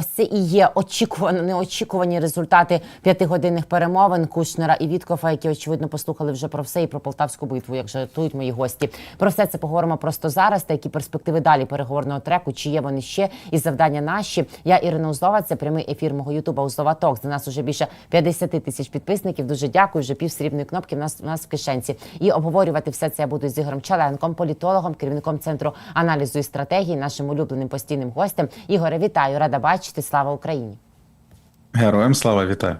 Ось Це і є очікувано неочікувані результати п'ятигодинних перемовин Кушнера і Віткофа, які очевидно послухали вже про все і про полтавську битву, як жартують мої гості. Про все це поговоримо просто зараз. Та які перспективи далі переговорного треку, чи є вони ще і завдання наші. Я Ірина Узлова. Це прямий ефір мого Ютуба Узлова Токс. За нас уже більше 50 тисяч підписників. Дуже дякую. Вже пів срібної кнопки в нас в нас в кишенці. І обговорювати все це я буду з Ігорем Чаленком, політологом, керівником центру аналізу і стратегії, нашим улюбленим постійним гостем. Ігоре, вітаю, рада бачити. Слава Україні! Героям слава вітаю.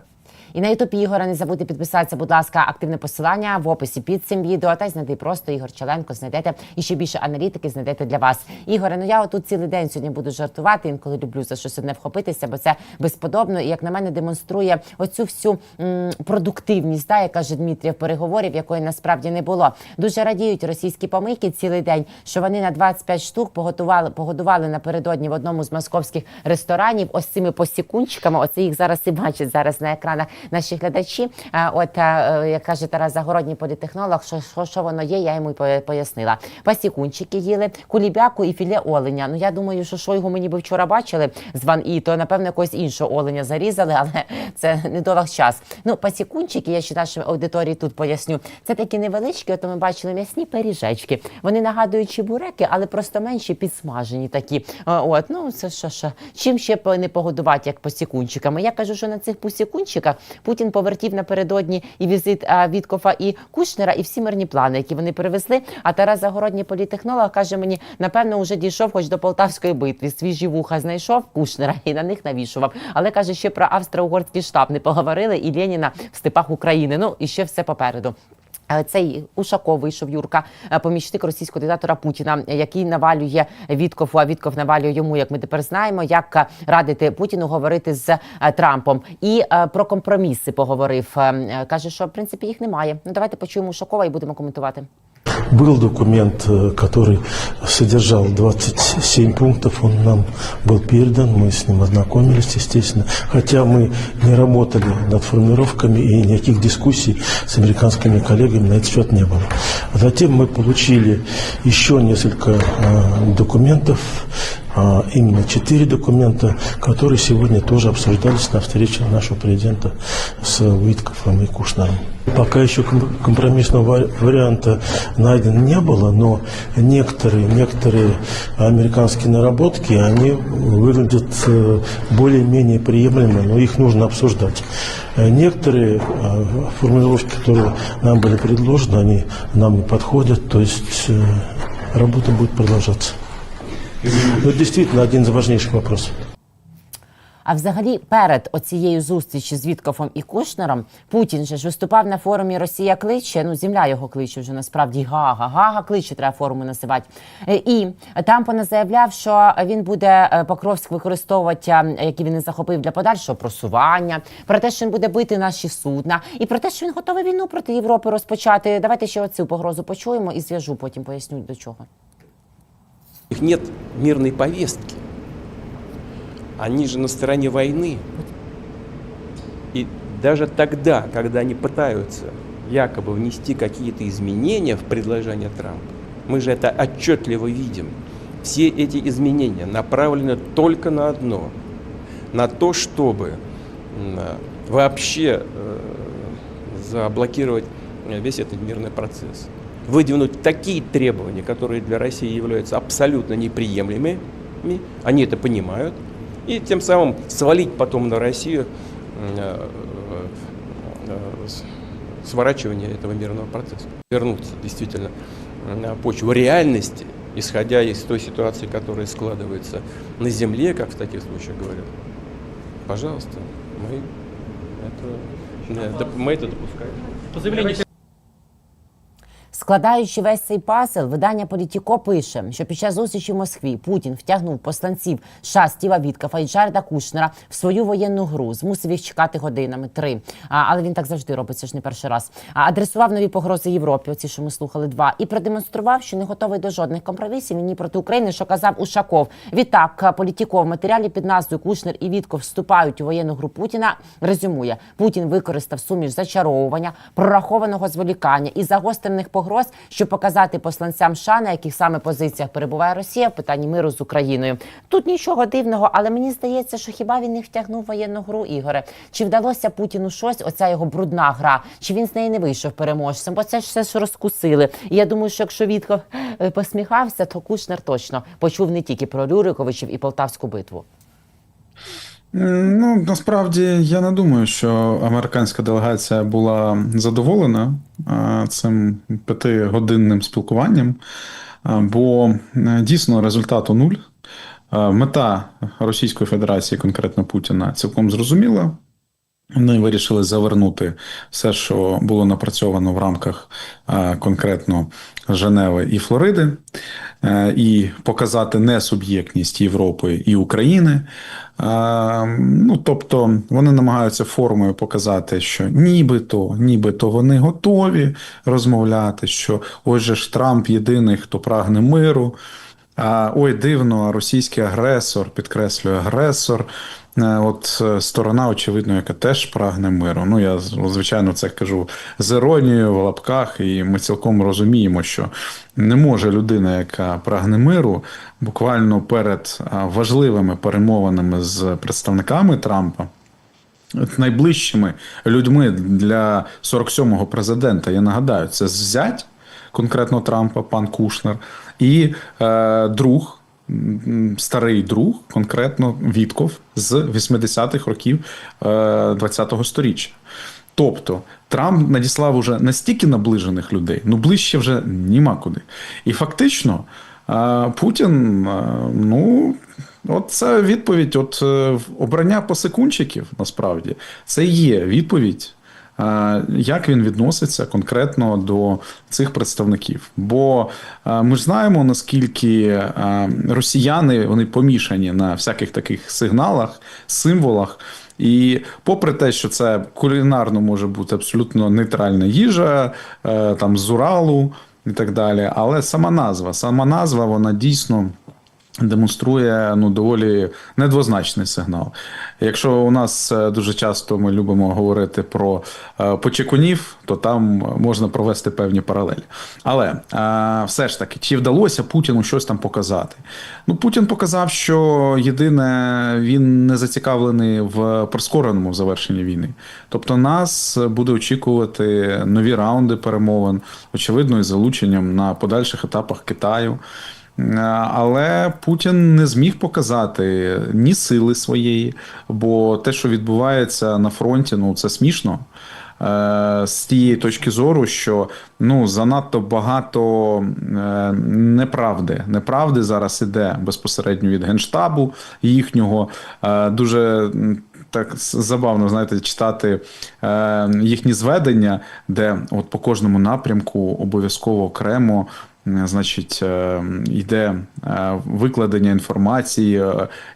І на ютубі Ігора не забудьте підписатися, будь ласка, активне посилання в описі під цим відео. Та й знайти просто Ігор Челенко. Знайдете і ще більше аналітики знайдете для вас. Ігоре, ну я отут цілий день сьогодні буду жартувати. Інколи люблю за щось одне вхопитися, бо це безподобно. І як на мене демонструє оцю всю м, продуктивність, та, яка каже Дмитрів переговорів, якої насправді не було. Дуже радіють російські помийки цілий день, що вони на 25 штук поготували, погодували напередодні в одному з московських ресторанів. Ось цими посікунчиками. Оце їх зараз і бачать зараз на екранах наші глядачі. От е, як каже Тарас Загородній політехнолог, що, що, що воно є, я йому й пояснила. Пасікунчики їли, кулібяку і філе оленя. Ну я думаю, що Шойгу ми ніби вчора бачили з Ван І, то напевно якогось іншого оленя зарізали, але це недоваг час. Ну, пасікунчики, я ще нашій аудиторії тут поясню. Це такі невеличкі, от ми бачили м'ясні пиріжечки. Вони нагадують чебуреки, але просто менші підсмажені такі. От, ну це що, що. Чим ще не погодувати, як посікунчиками? Я кажу, що на цих посікунчиках Путін повертів напередодні і візит Віткофа і Кушнера, і всі мирні плани, які вони привезли. А Тарас Загородній політехнолог каже мені, напевно, вже дійшов хоч до Полтавської битви. Свіжі вуха знайшов Кушнера і на них навішував. Але каже, ще про австро-угорський штаб не поговорили і Леніна в степах України. Ну і ще все попереду. Е, Цей Ушаков вийшов Юрка, е, помічник російського диктатора Путіна, е, який навалює Віткофу, а Вітков навалює йому, як ми тепер знаємо, як радити Путіну говорити з Трампом. І про компроміси поговорив. Е, е, Каже, що в принципі їх немає. Ну давайте почуємо Ушакова і будемо коментувати. Был документ, э, который содержал 27 пунктов, он нам был передан, мы с ним ознакомились, естественно. Хотя мы не работали над формулировками и никаких дискуссий с американскими коллегами на этот счет не было. Затем мы получили еще несколько э, документов, а именно четыре документа, которые сегодня тоже обсуждались на встрече нашего президента с Уиткофом и Кушнером. Пока еще ком- компромиссного ва- варианта найдено не было, но некоторые, некоторые американские наработки, они выглядят э, более-менее приемлемо, но их нужно обсуждать. Э, Некоторые э, формулировки, которые нам были предложены, они нам не подходят, то есть работа будет продолжаться. Ну, действительно один из важнейших вопросов. А взагалі, перед оцією зустрічі з Віткофом і Кушнером Путін же ж виступав на форумі Росія кличе. Ну, земля його кличе вже насправді Гага. Гага кличе, треба форуму називати. Е, І там поназаявляв, що він буде е, Покровськ використовувати, е, який він і захопив для подальшого просування, про те, що він буде бити наші судна, і про те, що він готовий війну проти Європи розпочати. Давайте ще оцю погрозу почуємо і зв'яжу, потім поясню до чого. У них нет мирной повестки. Они же на стороне войны. И даже тогда, когда они пытаются якобы внести какие-то изменения в предложение Трампа, мы же это отчетливо видим. Все эти изменения направлены только на одно, на то, чтобы э, вообще э, заблокировать весь этот мирный процесс. Выдвинуть такие требования, которые для России являются абсолютно неприемлемыми, они это понимают, и тем самым свалить потом на Россию э, э, с- сворачивание этого мирного процесса. Вернуться действительно на почву реальности, исходя из той ситуации, которая складывается на земле, как в таких случаях говорят. Пожалуйста, мы это, э, мы это допускаем. Складаючи весь цей пазл, видання Політіко пише, що під час зустрічі в Москві Путін втягнув посланців США Стіва Віткафа і Джареда Кушнера в свою воєнну гру, змусив їх чекати годинами три. А, але він так завжди робить, це ж не перший раз. А адресував нові погрози Європі, оці, що ми слухали, два, і продемонстрував, що не готовий до жодних компромісів ні проти України, що казав Ушаков. Відтак Політіко в матеріалі під назвою Кушнер і Вітков вступають у воєнну гру Путіна. Резюмує, Путін використав суміш зачаровування, прорахованого зволікання і загострених погроз погроз, щоб показати посланцям США, на яких саме позиціях перебуває Росія в питанні миру з Україною. Тут нічого дивного, але мені здається, що хіба він не втягнув воєнну гру, Ігоре? Чи вдалося Путіну щось? Оця його брудна гра? Чи він з неї не вийшов переможцем? Бо це ж все ж розкусили. І я думаю, що якщо Вітков е, посміхався, то Кушнер точно почув не тільки про Рюриковичів і Полтавську битву. М, Ну, насправді я не думаю, що американська делегація була задоволена цим п'ятигодинним спілкуванням, бо е, дійсно результату нуль. Мета Російської Федерації, конкретно Путіна, цілком зрозуміла. Вони вирішили завернути все, що було напрацьовано в рамках е, конкретно Женеви і Флориди, е, і показати несуб'єктність Європи і України. Е, Ну, тобто вони намагаються формою показати, що нібито, нібито вони готові розмовляти, що ось же ж Трамп єдиний, хто прагне миру. А, ой, дивно, російський агресор, підкреслюю, агресор. Е, От е, сторона, очевидно, яка теж прагне миру. Ну, я звичайно це кажу з іронією в лапках, і ми цілком розуміємо, що не може людина, яка прагне миру, буквально перед важливими перемовинами з представниками Трампа. Найближчими людьми для 47-го президента, я нагадаю, це зять конкретно Трампа, пан Кушнер, і е, друг, старий друг, конкретно Вітков з 80-х років е, 20-го сторіччя. Тобто Трамп надіслав уже настільки наближених людей, ну ближче вже нема куди. І фактично е, Путін, е, ну. От це відповідь, от е, обрання посекунчиків, насправді, це є відповідь, е, як він відноситься конкретно до цих представників. Бо е, ми ж знаємо, наскільки е, росіяни вони помішані на всяких таких сигналах, символах. І попри те, що це кулінарно може бути абсолютно нейтральна їжа, е, там з Уралу і так далі, але сама назва, сама назва, вона дійсно демонструє ну доволі недвозначний сигнал. Якщо у нас е, дуже часто ми любимо говорити про е, почекунів, то там можна провести певні паралелі. Але е, все ж таки, чи вдалося Путіну щось там показати? Ну, Путін показав, що єдине він не зацікавлений в прискореному завершенні війни. Тобто нас буде очікувати нові раунди перемовин, очевидно, із залученням на подальших етапах Китаю. Е, Але Путін не зміг показати ні сили своєї, бо те, що відбувається на фронті, ну це смішно. Е, З тієї точки зору, що ну занадто багато е, неправди. Неправди зараз іде безпосередньо від генштабу їхнього. Дуже так забавно, знаєте, читати їхні зведення, де от по кожному напрямку обов'язково окремо. Е, Значить, е, йде е, викладення інформації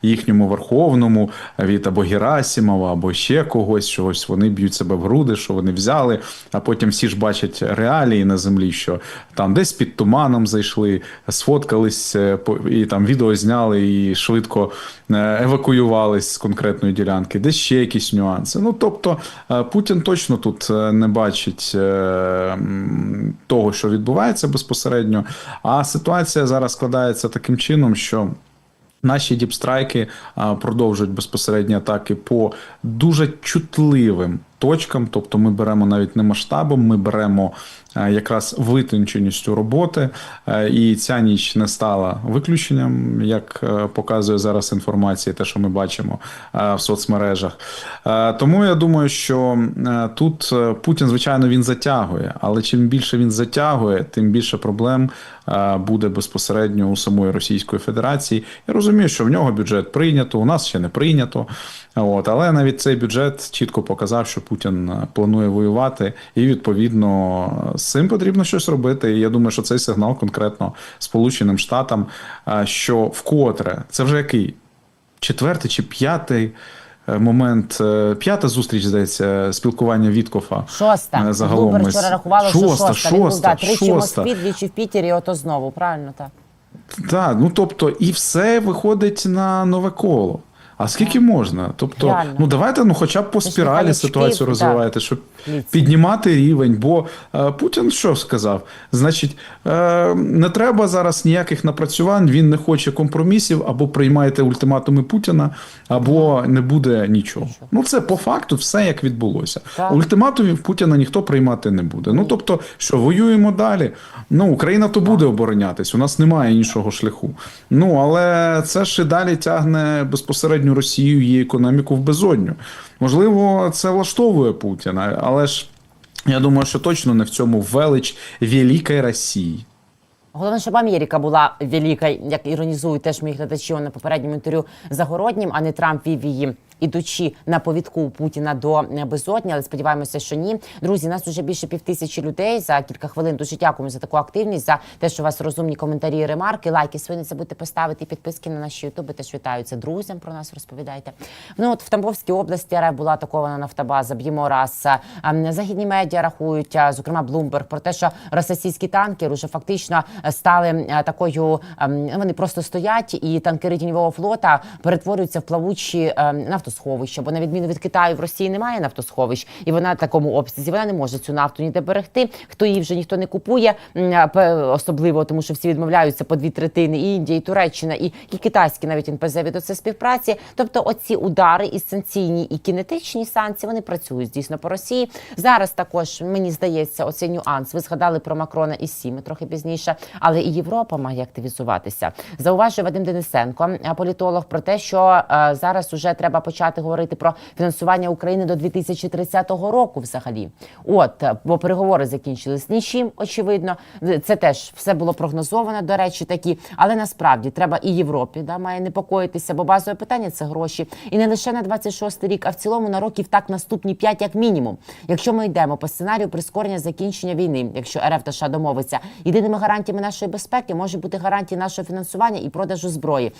їхньому верховному від або Герасімова, або ще когось, що ось вони б'ють себе в груди, що вони взяли. А потім всі ж бачать реалії на землі, що там десь під туманом зайшли, сфоткались і там відео зняли і швидко евакуювались з конкретної ділянки, десь ще якісь нюанси. Ну тобто Путін точно тут не бачить того, що відбувається безпосередньо. А ситуація зараз складається таким чином, що. Наші діпстрайки продовжують безпосередні атаки по дуже чутливим точкам. Тобто ми беремо навіть не масштабом, ми беремо якраз витонченістю роботи. Е, І ця ніч не стала виключенням, як е, показує зараз інформація, те, що ми бачимо е, в соцмережах. Е, Тому я думаю, що е, тут е, Путін, звичайно, він затягує, але чим більше він затягує, тим більше проблем е, буде безпосередньо у самої Російської Федерації. Я розумію, що в нього бюджет прийнято, у нас ще не прийнято. От, але навіть цей бюджет чітко показав, що Путін е, планує воювати, і відповідно з цим потрібно щось робити. І я думаю, що цей сигнал конкретно Сполученим Штатам, е, що вкотре це вже який четвертий чи п'ятий. е, Момент е, п'ята зустріч здається спілкування Віткофа Шоста. е, загалом ми- вчора рахували, що шоста, шоста. Був да, шоста, тричі шоста. Москві, двічі в Пітері, ото знову. Правильно так. Так, ну тобто, і все виходить на нове коло. А скільки можна? Тобто, Реально. ну давайте ну хоча б по спіралі механічки, ситуацію да. розвивайте, щоб Дивіться. піднімати рівень. Бо е, Путін що сказав? Значить, е, не треба зараз ніяких напрацювань, він не хоче компромісів, або приймаєте ультиматуми Путіна, або не буде нічого. Ну це по факту все як відбулося. Так. Ультиматумів Путіна ніхто приймати не буде. Ну тобто, що воюємо далі. Ну Україна то буде оборонятись. У нас немає іншого шляху. Ну але це ж і далі тягне безпосередньо Росію її економіку в безодню. Можливо, це влаштовує Путіна, але ж я думаю, що точно не в цьому велич великої Росії. Головне, щоб Америка була велика, як іронізують теж мої глядачі на попередньому інтерв'ю Загороднім, а не Трамп вів її. Ідучи на повідку у Путіна до е, безодні, але сподіваємося, що ні. Друзі, нас вже більше півтисячі людей за кілька хвилин. Дуже дякуємо за таку активність, за те, що у вас розумні коментарі, і ремарки, лайки свої не забудьте поставити, підписки на наші ютуби. Теж вітаються друзям. Про нас розповідайте. Ну от в Тамбовській області РФ була атакована нафтобаза. Б'ємо раз. Ем, Західні медіа рахують, зокрема Блумберг, про те, що російські танкери вже фактично е, стали е, такою. ем, Вони просто стоять, і танкери тіньового флота перетворюються в плавучі ем, нафтосховища. Бо на відміну від Китаю в Росії немає нафтосховищ, і вона в такому обсязі вона не може цю нафту ніде берегти. Хто її вже ніхто не купує, особливо тому, що всі відмовляються по дві третини і Індія, і Туреччина, і, і китайські навіть НПЗ від оце співпраці. Тобто, оці удари і санкційні, і кінетичні санкції вони працюють дійсно по Росії. Зараз також мені здається, оцей нюанс. Ви згадали про Макрона і Сіми трохи пізніше, але і Європа має активізуватися. Зауважує Вадим Денисенко, політолог, про те, що е, зараз уже треба почати говорити про фінансування України до 2030 року. Взагалі, от е, бо переговори закінчились нічим. Очевидно, це теж все було прогнозовано. До речі, такі, але насправді треба і Європі да має непокоїтися, бо базове питання це гроші, і не лише на 26 рік, а в цілому на років так наступні 5 як мінімум. Якщо ми йдемо по сценарію прискорення закінчення війни, якщо РФ та США домовиться, єдиними гарантіями нашої безпеки може бути гарантії нашого фінансування і продажу зброї.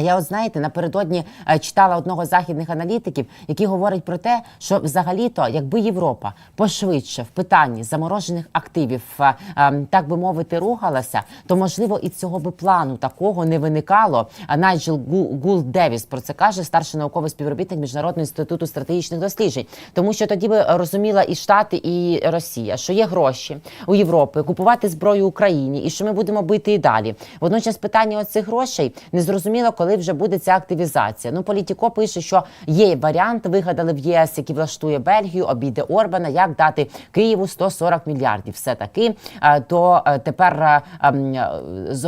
А я, от знаєте, напередодні е, читала одного з західних аналітиків, який говорить про те, що взагалі-то, якби Європа пошвидше в питанні заморожених активів, е, е, так би мовити, рухалася, то можливо і цього би плану такого не виникало. Найджел Гу- Гулд Девіс про це каже, старший науковий співробітник міжнародного інституту стратегічних досліджень, тому що тоді би розуміла і Штати, і Росія, що є гроші у Європи купувати зброю Україні, і що ми будемо бити і далі. Водночас питання оцих грошей не зрозуміло, коли вже буде ця активізація. Ну, Політіко пише, що є варіант, вигадали в єС, який влаштує Бельгію, обійде Орбана, як дати Києву 140 мільярдів. Все таки е, то е, тепер е, ем,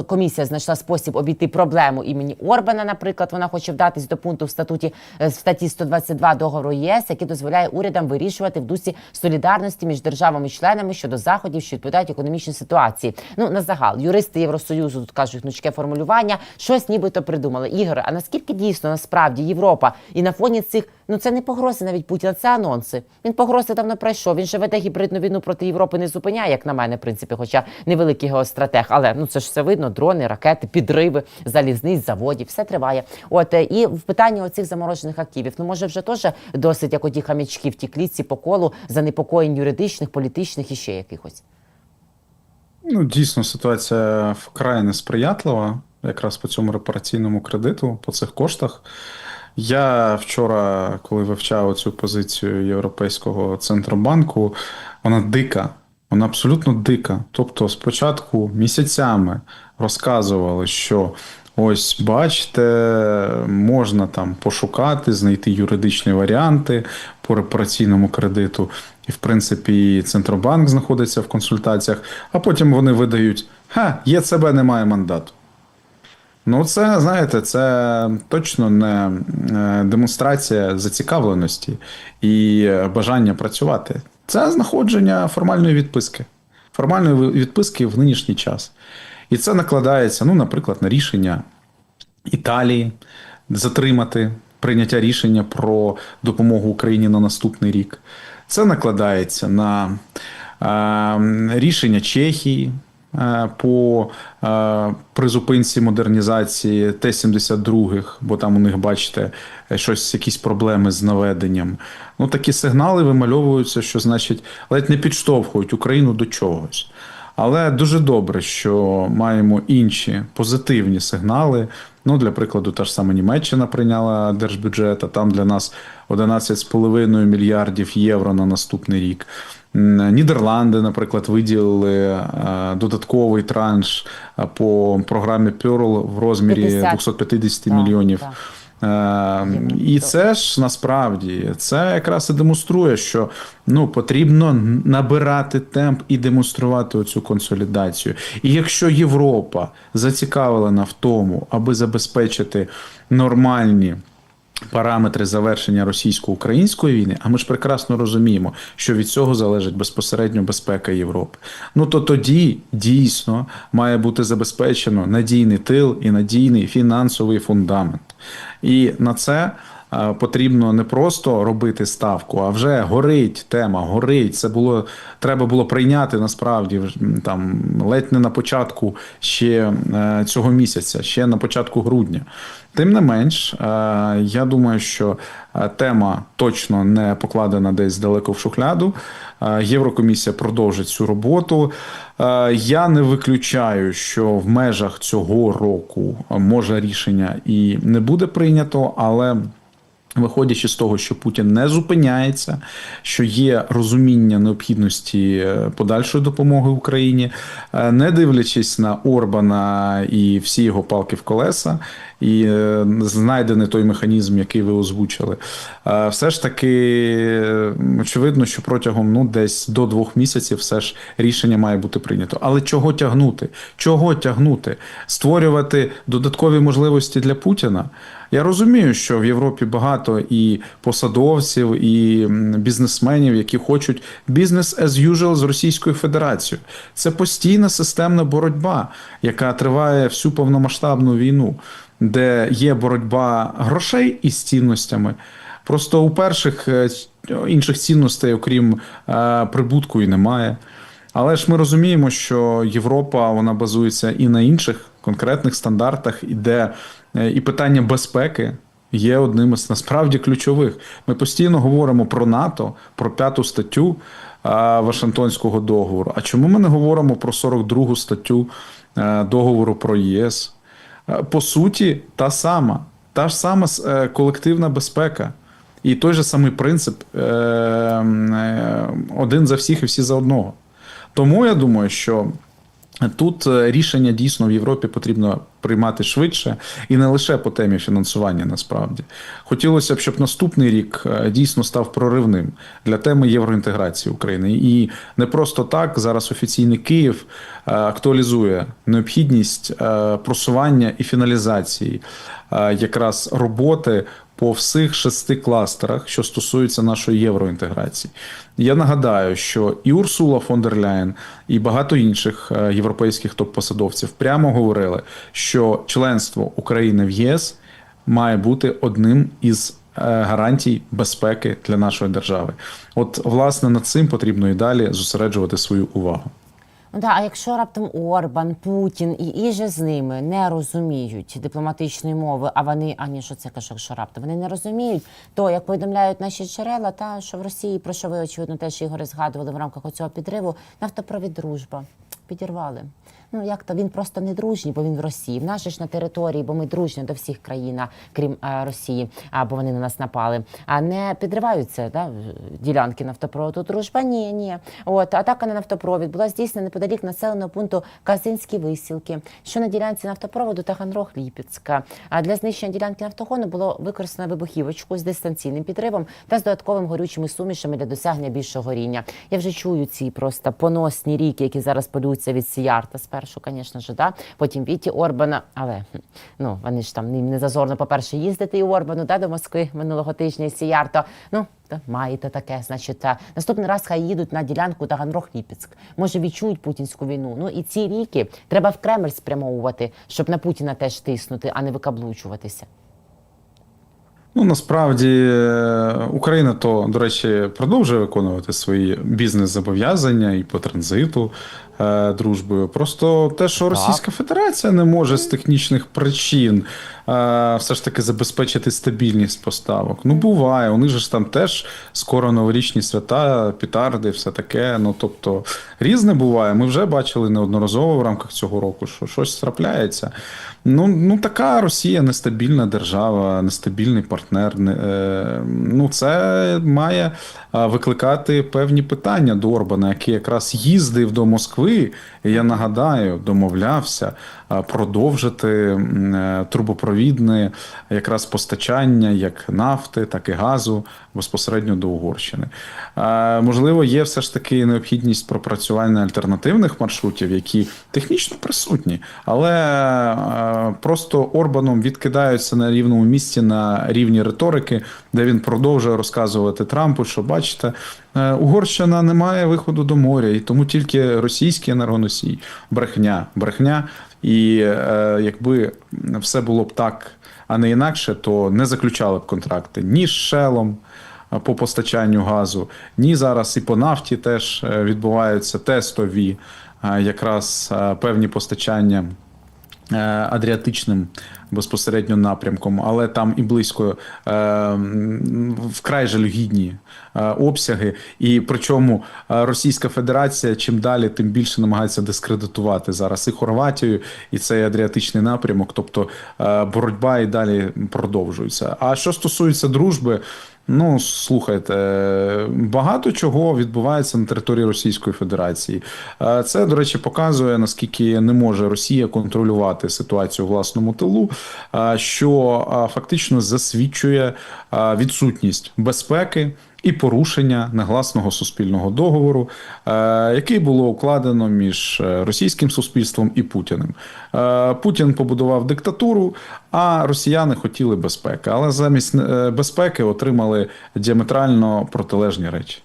комісія знайшла спосіб обійти проблему імені Орбана. Наприклад, вона хоче вдатись до пункту в статуті в статті 122 договору ЄС, який дозволяє урядам вирішувати в дусі солідарності між державами-членами щодо заходів, що відповідають економічній ситуації. Ну на загал юристи Євросоюзу тут кажуть гнучке формулювання, щось нібито придумали. Ігоре, а наскільки дійсно насправді Європа і на фоні цих ну це не погрози навіть Путіна, це анонси. Він погрози давно пройшов. Він же веде гібридну війну проти Європи, не зупиняє, як на мене, в принципі, хоча невеликий геостратег. Але ну це ж все видно: дрони, ракети, підриви, залізниць, заводів, все триває. От е, і в питанні оцих заморожених активів. Ну може вже теж досить як оті хам'ячки в тій клітці по колу занепокоєнь юридичних, політичних і ще якихось. Ну, дійсно, ситуація вкрай несприятлива, якраз по цьому репараційному кредиту, по цих коштах. Я вчора, коли вивчав цю позицію Європейського центробанку, вона дика. Вона абсолютно дика. Тобто, спочатку місяцями розказували, що ось бачите, можна там пошукати, знайти юридичні варіанти по репараційному кредиту. І, в принципі, Центробанк знаходиться в консультаціях, а потім вони видають: ха, ЄЦБ немає мандату. Ну, це, знаєте, це точно не е, демонстрація зацікавленості і бажання працювати. Це знаходження формальної відписки. Формальної відписки в нинішній час. І це накладається, ну, наприклад, на рішення Італії затримати прийняття рішення про допомогу Україні на наступний рік. Це накладається на е, рішення Чехії по е, призупинці модернізації Т-72, бо там у них, бачите, е, щось, якісь проблеми з наведенням. Ну, такі сигнали вимальовуються, що значить ледь не підштовхують Україну до чогось. Але дуже добре, що маємо інші позитивні сигнали. Ну, для прикладу, та ж сама Німеччина прийняла держбюджет, а там для нас 11,5 мільярдів євро на наступний рік. Нідерланди, наприклад, виділили е, додатковий транш е, по програмі Pearl в розмірі 50. 250 Так, мільйонів. так. Е, І це ж насправді це якраз і демонструє, що ну потрібно набирати темп і демонструвати оцю консолідацію. І якщо Європа зацікавлена в тому, аби забезпечити нормальні. Параметри завершення російсько-української війни, а ми ж прекрасно розуміємо, що від цього залежить безпосередньо безпека Європи. Ну то тоді дійсно має бути забезпечено надійний тил і надійний фінансовий фундамент. І на це е, потрібно не просто робити ставку, а вже горить тема, горить. Це було треба було прийняти насправді там ледь не на початку ще е, цього місяця, ще на початку грудня. Тим не менш, е, я думаю, що е, тема точно не покладена десь далеко в шухляду. Е, Єврокомісія продовжить цю роботу. Я не виключаю, що в межах цього року може рішення і не буде прийнято, але. Виходячи з того, що Путін не зупиняється, що є розуміння необхідності е, подальшої допомоги Україні, е, не дивлячись на Орбана і всі його палки в колеса, і е, знайдений той механізм, який ви озвучили, все ж таки очевидно, що протягом ну десь до двох місяців все ж рішення має бути прийнято. Але чого тягнути? Чого тягнути? Створювати додаткові можливості для Путіна. Я розумію, що в Європі багато і посадовців, і бізнесменів, які хочуть бізнес as usual з Російською Федерацією. Це постійна системна боротьба, яка триває всю повномасштабну війну, де є боротьба грошей із цінностями. Просто у перших е, інших цінностей, окрім е, прибутку, і немає. Але ж ми розуміємо, що Європа вона базується і на інших конкретних стандартах, і де е, і питання безпеки є одним із насправді ключових. Ми постійно говоримо про НАТО, про п'яту статтю Вашингтонського договору. А чому ми не говоримо про 42 статтю е, договору про ЄС? Е, По суті, та сама, та ж сама е, колективна безпека. І той же самий принцип е, е, один за всіх і всі за одного. Тому я думаю, що тут е, рішення дійсно в Європі потрібно приймати швидше і не лише по темі фінансування. Насправді хотілося б, щоб наступний рік е, дійсно став проривним для теми євроінтеграції України. І не просто так зараз офіційний Київ е, актуалізує необхідність просування і фіналізації якраз роботи по всіх шести кластерах, що стосуються нашої євроінтеграції. Я нагадаю, що і Урсула фон дер Ляєн, і багато інших е, європейських топ-посадовців прямо говорили, що членство України в ЄС має бути одним із е, гарантій безпеки для нашої держави. От, власне, над цим потрібно і далі зосереджувати свою увагу. Да, а якщо раптом Орбан, Путін і іже з ними не розуміють дипломатичної мови, а вони ані що це каже, що раптом вони не розуміють, то як повідомляють наші джерела, та що в Росії, про що ви очевидно теж Ігоре згадували в рамках цього підриву, нафтопровід дружба підірвали. Ну як то він просто не дружній, бо він в Росії. В нас ж на території, бо ми дружні до всіх країн, крім е, Росії, або вони на нас напали. А не підриваються да, ділянки нафтопроводу. Дружба ні, ні. От атака на нафтопровід була здійснена неподалік населеного пункту Казинські висілки, що на ділянці нафтопроводу Таганрог Ліпецька. А для знищення ділянки нафтогону було використано вибухівочку з дистанційним підривом та з додатковими горючими сумішами для досягнення більшого горіння. Я вже чую ці просто поносні ріки, які зараз полюються від Сіярта спершу, звісно ж, да? потім Віті Орбана. Але ну вони ж там ним не зазорно, по-перше, їздити і Орбану да, до Москви минулого тижня із Сіярто. Ну, маєте таке, значить, та. наступний раз хай їдуть на ділянку Таганрог-Ліпецьк. Може, відчують путінську війну. Ну і ці ріки треба в Кремль спрямовувати, щоб на Путіна теж тиснути, а не викаблучуватися. Ну насправді е, Україна то, до речі, продовжує виконувати свої бізнес-зобов'язання і по транзиту е, дружбою. Просто те, що Російська Федерація не може з технічних причин все ж таки забезпечити стабільність поставок. Ну, буває, у них ж там теж скоро новорічні свята, пітарди, все таке. Ну, тобто, різне буває. Ми вже бачили неодноразово в рамках цього року, що щось трапляється. Ну, ну така Росія нестабільна держава, нестабільний партнер. не- е, Ну, це має е, викликати певні питання до Орбана, який якраз їздив до Москви. Я нагадаю, домовлявся е, продовжити е, трубопровідне якраз постачання як нафти, так і газу безпосередньо до Угорщини. Е, Можливо, є все ж таки необхідність пропрацювання альтернативних маршрутів, які технічно присутні, але е, просто Орбаном відкидаються на рівному місці на рівні риторики, де він продовжує розказувати Трампу, що бачите, е, Угорщина не має виходу до моря, і тому тільки російський енергоносій. Брехня, брехня. І е, якби все було б так, а не інакше, то не заключали б контракти ні з Шелом е, по постачанню газу, ні зараз і по нафті теж е, відбуваються тестові е, якраз певні постачання адріатичним безпосередньо напрямком, але там і близько е, вкрай жалюгідні е, обсяги. І причому е, Російська Федерація чим далі, тим більше намагається дискредитувати зараз і Хорватію, і цей адріатичний напрямок. Тобто е, боротьба і далі продовжується. А що стосується дружби. Ну, слухайте, багато чого відбувається на території Російської Федерації. Це, до речі, показує наскільки не може Росія контролювати ситуацію у власному тилу, що фактично засвідчує відсутність безпеки. І порушення негласного суспільного договору, який було укладено між е, російським суспільством і Путіним. Путін побудував диктатуру, а росіяни хотіли безпеки, але замість е, безпеки отримали діаметрально протилежні речі.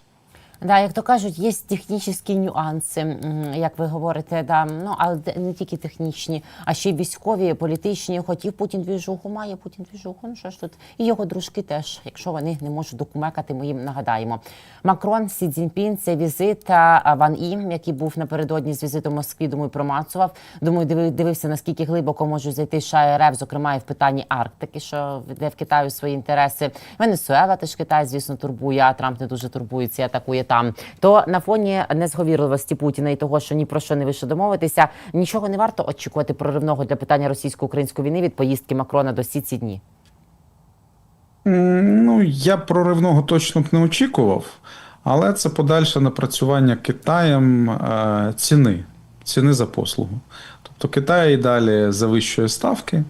Да, як то кажуть, є технічні нюанси, як ви говорите, да. ну але не тільки технічні, а ще й військові, політичні. Хотів Путін двіжуху, має Путін двіжуху. Ну що ж тут? І його дружки теж, якщо вони не можуть докумекати, ми їм нагадаємо. Макрон, Сі Цзіньпін, це візит Ван І, який був напередодні з візитом Москві, думаю, промацував. Думаю, диви- дивився, наскільки глибоко можуть зайти США РФ, зокрема і в питанні Арктики, що де в Китаю свої інтереси. Венесуела теж Китай, звісно, турбує, а Трамп не дуже турбується, атакує там. То на фоні незговірливості Путіна і того, що ні про що не вийшло домовитися, нічого не варто очікувати проривного для питання російсько-української війни від поїздки Макрона до Сі ці дні. Ну, я проривного точно б не очікував, але це подальше напрацювання Китаєм е, ціни, ціни за послугу. Тобто Китай і далі завищує ставки,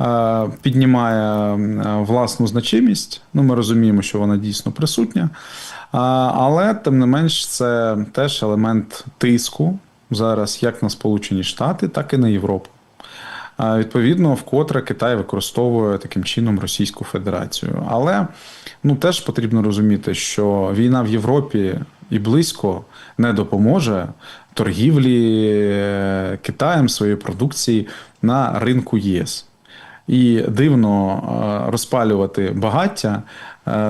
е, піднімає е, власну значимість. Ну, ми розуміємо, що вона дійсно присутня. Але, тим не менш, це теж елемент тиску зараз як на Сполучені Штати, так і на Європу. Відповідно, вкотре Китай використовує таким чином Російську Федерацію. Але ну теж потрібно розуміти, що війна в Європі і близько не допоможе торгівлі е, Китаєм своєї продукції на ринку ЄС. І дивно е, розпалювати багаття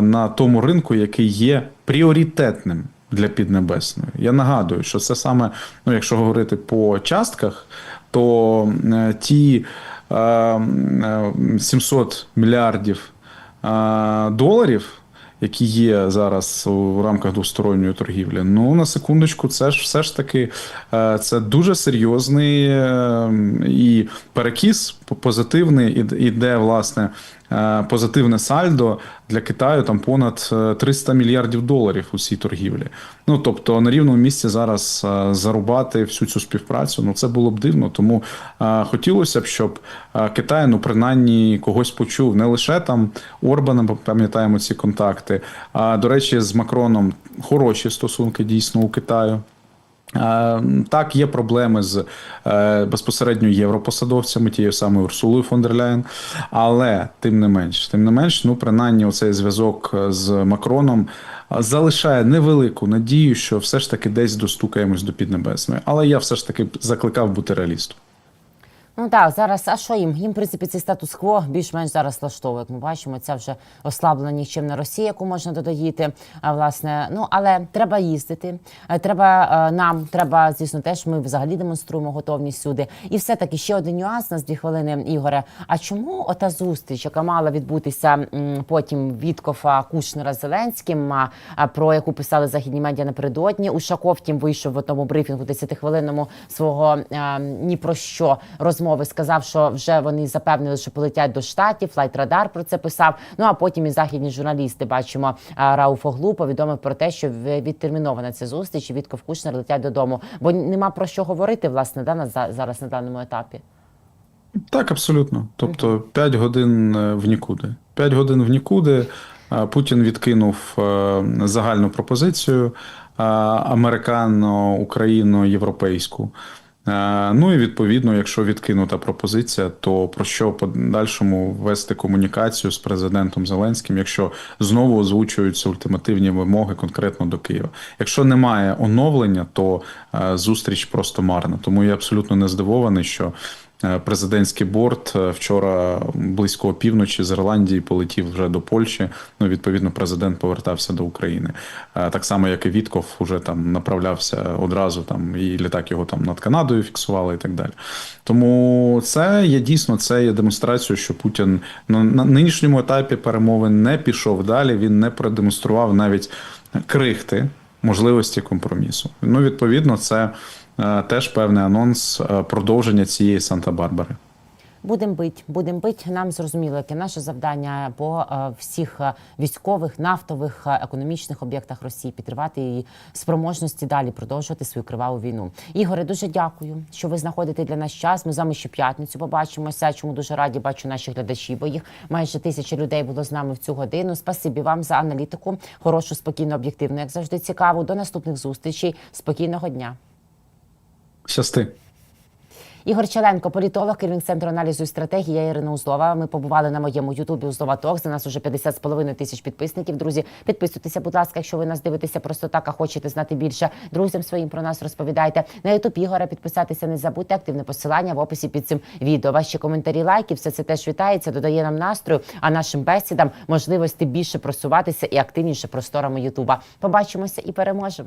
на тому ринку, який є пріоритетним для Піднебесної. Я нагадую, що це саме, ну, якщо говорити по частках, то е, ті е, е, 700 мільярдів е, доларів, які є зараз у рамках двосторонньої торгівлі, ну на секундочку, це ж все ж таки е, це дуже серйозний е, і перекіс позитивний, іде власне е, позитивне сальдо для Китаю там понад е, 300 мільярдів доларів у цій торгівлі. Ну тобто на рівному місці зараз е, зарубати всю цю співпрацю. Ну це було б дивно. Тому е, хотілося б, щоб е, Китай ну принаймні когось почув, не лише там Орбана, бо пам'ятаємо ці контакти. А до речі, з Макроном хороші стосунки дійсно у Китаю. Е, Так, є проблеми з е, безпосередньо європосадовцями, тією самою Урсулою фон дер Ляєн, але тим не менш, тим не менш, ну принаймні, оцей зв'язок з Макроном е, залишає невелику надію, що все ж таки десь достукаємось до Піднебесної. Але я все ж таки закликав бути реалістом. Ну так, зараз, а що їм? Їм, в принципі, цей статус-кво більш-менш зараз влаштовує. Як ми бачимо, це вже ослаблена нікчемна Росія, яку можна додоїти. А, власне, ну але треба їздити. е, Треба е, нам, треба, звісно, теж ми взагалі демонструємо готовність сюди. І все таки ще один нюанс у нас дві хвилини, Ігоре. А чому ота зустріч, яка мала відбутися потім Віткофа Кушнера з Зеленським, про яку писали західні медіа напередодні? Ушаков втім вийшов в одному брифінгу 10-хвилинному свого е, ні про що розмови. Сказав, що вже вони запевнили, що полетять до штатів. Флайт-радар про це писав. Ну а потім і західні журналісти бачимо. а, Рауф повідомив про те, що відтермінована ця зустріч. і Вітков Кушнер летять додому, бо нема про що говорити власне да на за- зараз на даному етапі. Так, абсолютно. Тобто 5 годин е, в нікуди. 5 годин в нікуди. Путін відкинув е, загальну пропозицію американо-україно-європейську. Е, Ну і відповідно, якщо відкинута пропозиція, то про що подальшому вести комунікацію з президентом Зеленським, якщо знову озвучуються ультимативні вимоги конкретно до Києва. Якщо немає оновлення, то е, зустріч просто марна. Тому я абсолютно не здивований, що Президентський борт е, вчора близько опівночі з Ірландії полетів вже до Польщі. Ну, відповідно, президент повертався до України. Е, Так само, як і Вітков, уже там направлявся одразу. Там і літак його там над Канадою фіксували і так далі. Тому це є дійсно це є демонстрацією, що Путін на, на нинішньому етапі перемовин не пішов далі. Він не продемонстрував навіть крихти можливості компромісу. Ну, відповідно, це е, теж певний анонс е, продовження цієї Санта-Барбари. Будем бить, будем бить. Нам зрозуміло, яке наше завдання по е, всіх е, військових, нафтових, е, економічних об'єктах Росії підривати її спроможності далі продовжувати свою криваву війну. Ігоре, дуже дякую, що ви знаходите для нас час. Ми з вами щоп'ятницю побачимося. Чому дуже раді бачу наші глядачі, бо їх майже тисяча людей було з нами в цю годину. Спасибі вам за аналітику. Хорошу, спокійну, об'єктивну, як завжди, цікаво. До наступних зустрічей. Спокійного дня. Щасти. Ігор Челенко, політолог, керівник центру аналізу і стратегії. Я Ірина Узлова. Ми побували на моєму ютубі Узлова Ток. За нас уже 50,5 тисяч підписників. Друзі, підписуйтеся, будь ласка, якщо ви нас дивитеся просто так, а хочете знати більше. Друзям своїм про нас розповідайте. На ютуб Ігора підписатися не забудьте. Активне посилання в описі під цим відео. Ваші коментарі, лайки, все це теж вітається, додає нам настрою, а нашим бесідам можливості більше просуватися і активніше просторами Ютуба. Побачимося і переможемо.